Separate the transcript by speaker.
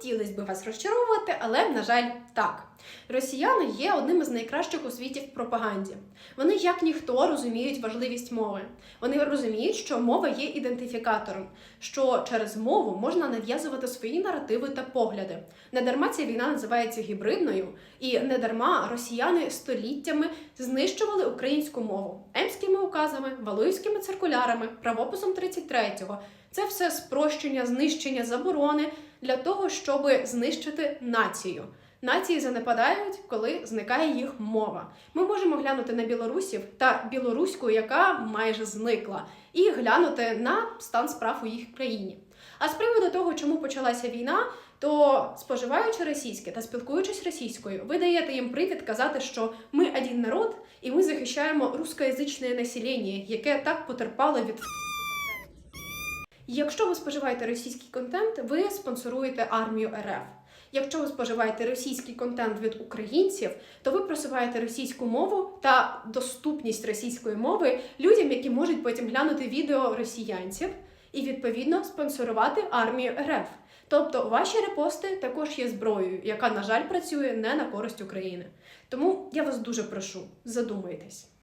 Speaker 1: хотілося б вас розчаровувати, але, на жаль, так. Росіяни є одним із найкращих у світі в пропаганді. Вони, як ніхто, розуміють важливість мови. Вони розуміють, що мова є ідентифікатором, що через мову можна нав'язувати свої наративи та погляди. Недарма ця війна називається гібридною, і недарма росіяни століттями знищували українську мову емськими указами, валуївськими циркулярами, правописом 33-го. Це все спрощення, знищення, заборони для того, щоб знищити націю. Нації занепадають, коли зникає їх мова. Ми можемо глянути на білорусів та білоруську, яка майже зникла, і глянути на стан справ у їх країні. А з приводу того, чому почалася війна, то споживаючи російське та спілкуючись російською, ви даєте їм привід казати, що ми один народ і ми захищаємо рускоязичне населення, яке так потерпало від Якщо ви споживаєте російський контент, ви спонсоруєте армію РФ. Якщо ви споживаєте російський контент від українців, то ви просуваєте російську мову та доступність російської мови людям, які можуть потім глянути відео росіянців і відповідно спонсорувати армію РФ. Тобто ваші репости також є зброєю, яка, на жаль, працює не на користь України. Тому я вас дуже прошу, задумайтесь.